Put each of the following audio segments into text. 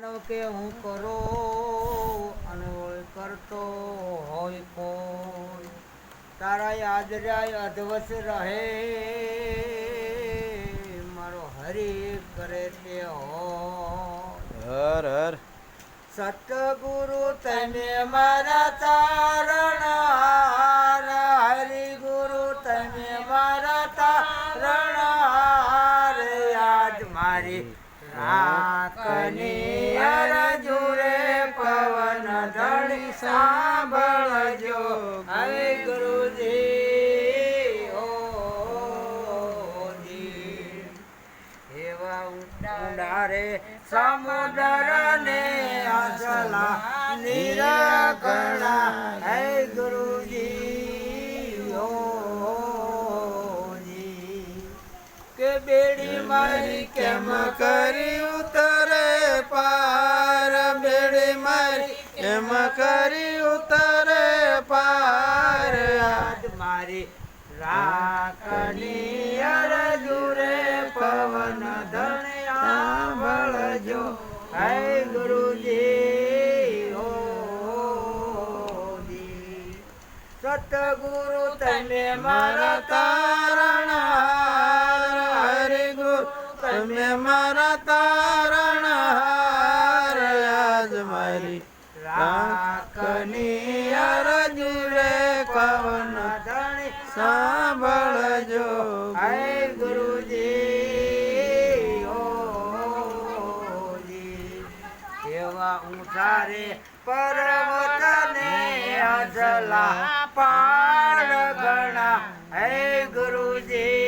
કે હું કરો અનવય કરતો હોય કોઈ. તારા યાદ રાય અધવસ રહે. મારો હરી કરે તે હર હર. સતગુરુ તમે મારા તારણહાર. હરિગુરુ તમે મારા તારણહાર. યાદ મારી હવે ગુરુજી ઓ એવા ઊંડા રે સમુદ્ર ને અસલા નિરકણા હે ગુરુજી બેડી મારી કેમ કરી ઉતરે પાર? બેડી મારી કેમ કરી ઉતરે પાર? યાદ મારી રાખની દૂરે પવન ધણે સાંભળજો હે ગુરુજી ઓ સતગુરુ, તમે મારા ગુરુ તમે મારા તારણ આજ મારી રાખની અરજુ રે ધણી સાંભળજો હે ગુરુજી એવા ઊંચા રે પર્વત અજલા પાડ ગણા. હે ગુરુજી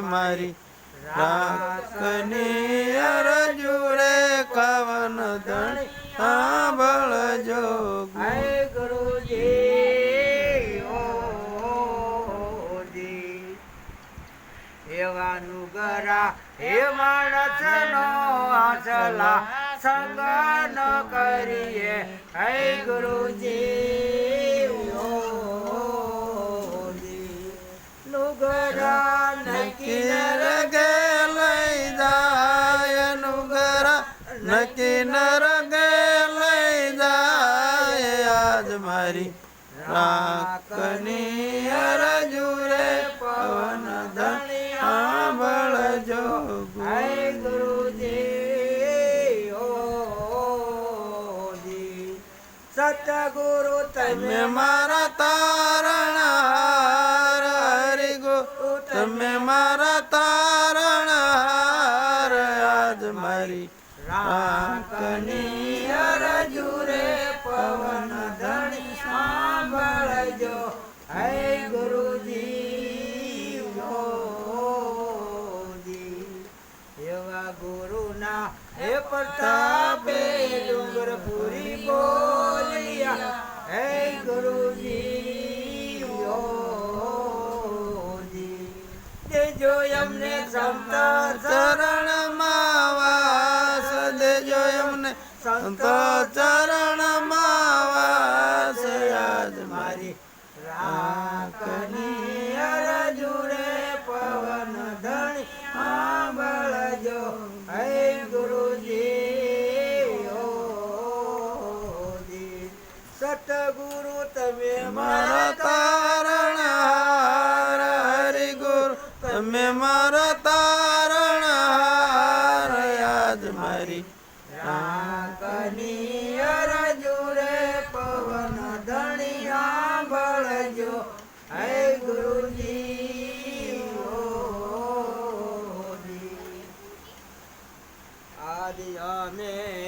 મારી રાખની અરજુ કવન ધણ. સાંભળજો ગુરુજી ઓ જી એવા નુગરા હે માણસ નો સંગ ન કરીએ. હે ગુરુજી. મારી રાખને અરજુ રે પવન ધણી સાંભળજો હે ગુરુજી સતગુરુ તમે મારા તારણ હરિ ગુરુ તમે મારા તારણહાર આજ મારી રાખની પ્રતાપે ડુંગર પૂરી બોલિયા. હે ગુરુજી દેજો એમને ક્ષમતા ચરણ વાસ દેજો અમને સંત ચરણ વાસ, આજ મારી રાખની અરજુ રે પવન ધણી સાંભળજો મારા તારણ હરિ ગુરુ તમે મારા તારણહાર યાદ મારી રાખની